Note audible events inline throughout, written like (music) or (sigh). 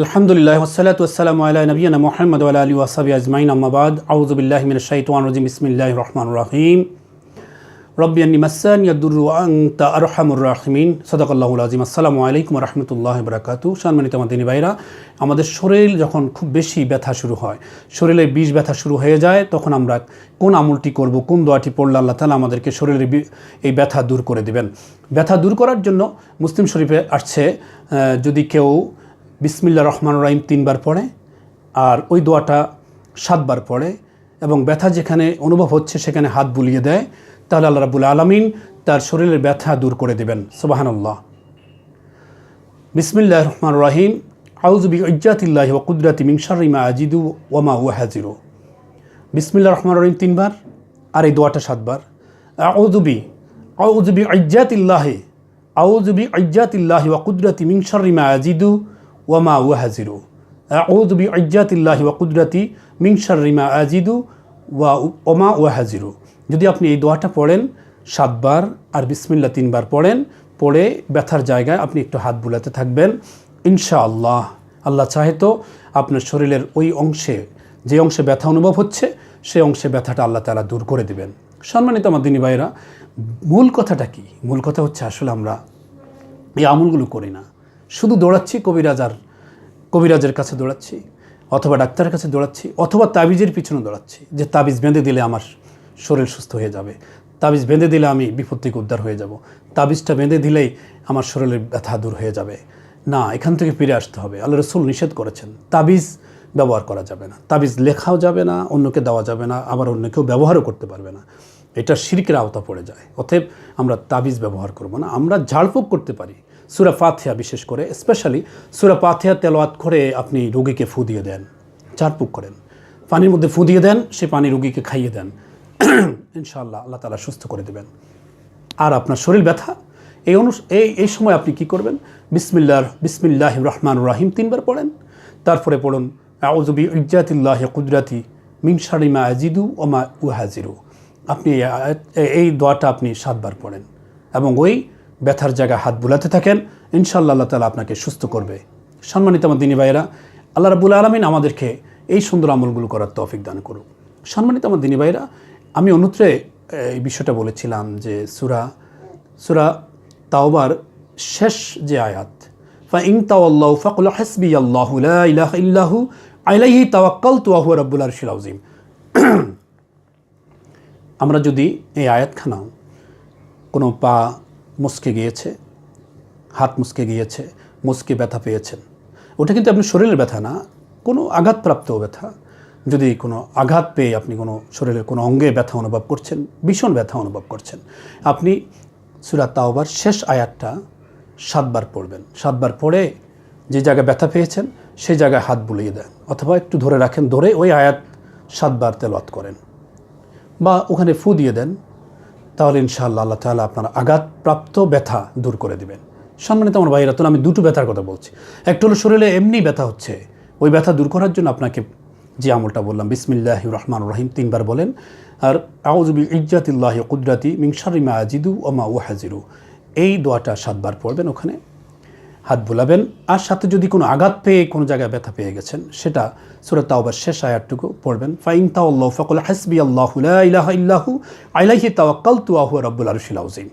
আলহামদুলিল্লাহ ওসালাত ওসালাম আল্লাহ নবীনা মোহাম্মদ আলী ওয়াসাবি আজমাইন আহমাবাদ আউজুবিল্লাহ মিন শাইতান রাজিম। বিসমিল্লাহ রহমান রাহিম। রব্বিয়ান্নি মাসান ইয়াদুর আংতা আরহামুর রাহিমিন। সদাকাল্লাহুল আজিম আসসালামু আলাইকুম রহমতুল্লাহ বরাকাতু সম্মানিত মাদিনী ভাইরা, আমাদের শরীর যখন খুব বেশি ব্যথা শুরু হয়, শরীরে বিষ ব্যথা শুরু হয়ে যায়, তখন আমরা কোন আমলটি করব, কোন দোয়াটি পড়লে আল্লাহ তালা আমাদেরকে শরীরের এই ব্যথা দূর করে দেবেন। ব্যথা দূর করার জন্য মুসলিম শরীফে আসছে যদি কেউ বিসমিল্লা রহমান রাহিম তিনবার পড়ে, আর ওই দোয়াটা সাতবার পড়ে, এবং ব্যথা যেখানে অনুভব হচ্ছে সেখানে হাত বুলিয়ে দেয়, তাহলে আল্লাহ রাবুল আলমিন তার শরীরের ব্যথা দূর করে দেবেন। সুবাহান্লাহ বিসমিল্লাহ রহমান রাহিম আউজবি ইজ্জাতিল্লাহ ও কুদরাতি মিংসারিমা আজিদু ওমা ওয়াহাজিরু বিসমিল্লা রহমান রহিম তিনবার, আর এই দোয়াটা সাতবার। আউজবি আউজবি ইজ্জাতিল্লাহে আউজবি ইজ্জাতিল্লাহি ওয়া কুদরাতি মিন শাররি মা আজিদু ওয়া মা ওয়াহাজিরু। আউজবি ইজ্জাতিল্লাহি ওয়া কুদরাতি মিন শাররি মা আজিদু ওয়া ওমা ওয়াহাজিরু। যদি আপনি এই দোয়াটা পড়েন, সাতবার আর বিসমিল্লা তিনবার পড়েন, পড়ে ব্যথার জায়গায় আপনি একটু হাত বুলাতে থাকবেন। ইনশাআল্লাহ, আল্লাহ চাহে তো আপনার শরীরের ওই অংশে, যে অংশে ব্যথা অনুভব হচ্ছে সেই অংশে ব্যথাটা আল্লাহ তালা দূর করে দেবেন। সম্মানিত আমার দিনী ভাইরা মূল কথাটা কি? মূল কথা হচ্ছে আসলে আমরা এই আমলগুলো করি না। শুধু দৌড়াচ্ছি কবিরাজার কবিরাজের কাছে দৌড়াচ্ছি, অথবা ডাক্তারের কাছে দৌড়াচ্ছি, অথবা তাবিজের পিছনে দৌড়াচ্ছি, যে তাবিজ বেঁধে দিলে আমার শরীর সুস্থ হয়ে যাবে। তাবিজ বেঁধে দিলে আমি বিপদ থেকে উদ্ধার হয়ে যাব। তাবিজটা বেঁধে দিলেই আমার শরীরের ব্যথা দূর হয়ে যাবে। না, এখান থেকে ফিরে আসতে হবে। আল্লাহ রসুল নিষেধ করেছেন, তাবিজ ব্যবহার করা যাবে না। তাবিজ লেখাও যাবে না, অন্যকে দেওয়া যাবে না, আবার অন্য কেউ ব্যবহারও করতে পারবে না। এটা শিরকের আওতা পড়ে যায়। অতএব আমরা তাবিজ ব্যবহার করব না। আমরা ঝাড়ফুঁক করতে পারি। সুরা পাথিয়া বিশেষ করে স্পেশালি সুরা পাথিয়া তেলোয়াত করে আপনি রুগীকে ফু দিয়ে দেন, চারপুক করেন। পানির মধ্যে ফু দিয়ে দেন, সে পানি রুগীকে খাইয়ে দেন। (clears throat) ইনশাআল্লাহ আল্লাহ তালা সুস্থ করে দেবেন। আর আপনার শরীর ব্যথা, এই অনু এই এই সময় আপনি কি করবেন? বিসমিল্লাহ বিসমিল্লাহ রহমান রাহিম তিনবার পড়েন। তারপরে পড়ুন আউজবি ইজ্জাতিল্লাহ কুদরাতি মিন শারিমা আজিদু ওমা উহাজিরু। আপনি এই দোয়াটা আপনি সাতবার পড়েন। এবং ওই ব্যথার জায়গায় হাত বুলাতে থাকেন, ইনশাআল্লাহ আল্লাহ তালা আপনাকে সুস্থ করবে। সম্মানিত আমার দিনী ভাইরা আল্লাহ রাবুল আলমিন আমাদেরকে এই সুন্দর আমলগুলো করার তৌফিক দান করুক। সম্মানিত আমার দিনী ভাইরা আমি অনুত্রে এই বিষয়টা বলেছিলাম যে সুরা সুরা তাওবার শেষ যে আয়াত ফা ইং তাওয়াল্লাহু ফাকুল হাসবি আল্লাহু ইলাহা ইল্লাহু আলাইহি তাওয়াক্কালতু ওয়া হুয়া রাব্বুল আরশিল আযীম। আমরা যদি এই আয়াতখানা কোনো পা মুসকে গিয়েছে, হাত মুসকে গিয়েছে, মুসকে ব্যথা পেয়েছেন। ওটা কিন্তু আপনি শরীরের ব্যথা না, কোনো আঘাতপ্রাপ্ত ব্যথা। যদি কোনো আঘাত পেয়ে আপনি কোনো শরীরের কোনো অঙ্গে ব্যথা অনুভব করছেন, ভীষণ ব্যথা অনুভব করছেন, আপনি সুরাত তাওবার শেষ আয়াতটা সাতবার পড়বেন। সাতবার পড়ে যে জায়গায় ব্যথা পেয়েছেন, সেই জায়গায় হাত বুলিয়ে দেন, অথবা একটু ধরে রাখেন, ধরে ওই আয়াত সাতবার তেলত করেন। বা ওখানে ফু দিয়ে দেন তাহলে ইনশাআল্লাহ আল্লাহ তালা আপনার আঘাতপ্রাপ্ত ব্যথা দূর করে দিবেন। সম্মানিত আমার ভাইয়েরা তো আমি দুটো ব্যথার কথা বলছি। একটা হলো শরীরে এমনি ব্যথা হচ্ছে, ওই ব্যথা দূর করার জন্য আপনাকে যে আমলটা বললাম বিসমিল্লাহ রহমান রহিম তিনবার বলেন, আর আউজবি ইজ্জাতিল্লাহ কুদরাতি মিংসারিমা আজিদু ওমা ও হাজিরু এই দোয়াটা সাতবার পড়বেন ওখানে। হাত বুলাবেন। আর সাথে যদি কোনো আঘাত পেয়ে কোনো জায়গায় ব্যথা পেয়ে গেছেন, সেটা সুরত তাওবার শেষ আয়াতটুকু পড়বেন। ফাইন তাওয়াল্লাহ ফাকুল হাসবি আল্লাহ লা ইলাহা ইল্লাহু আলাইহি তাওয়াক্কালতু ওয়া হুয়া রাব্বুল আরশিল আযীম।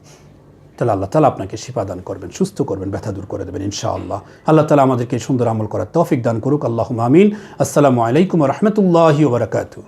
তাহলে আল্লাহ তালা আপনাকে শিফা দান করবেন, সুস্থ করবেন, ব্যথা দূর করে দেবেন ইনশাআল্লাহ। আল্লাহ তালা আমাদেরকে সুন্দর আমল করার তৌফিক দান করুক। আল্লাহ আমিন। আসসালামু আলাইকুম রহমতুল্লাহি ওবরাকাতু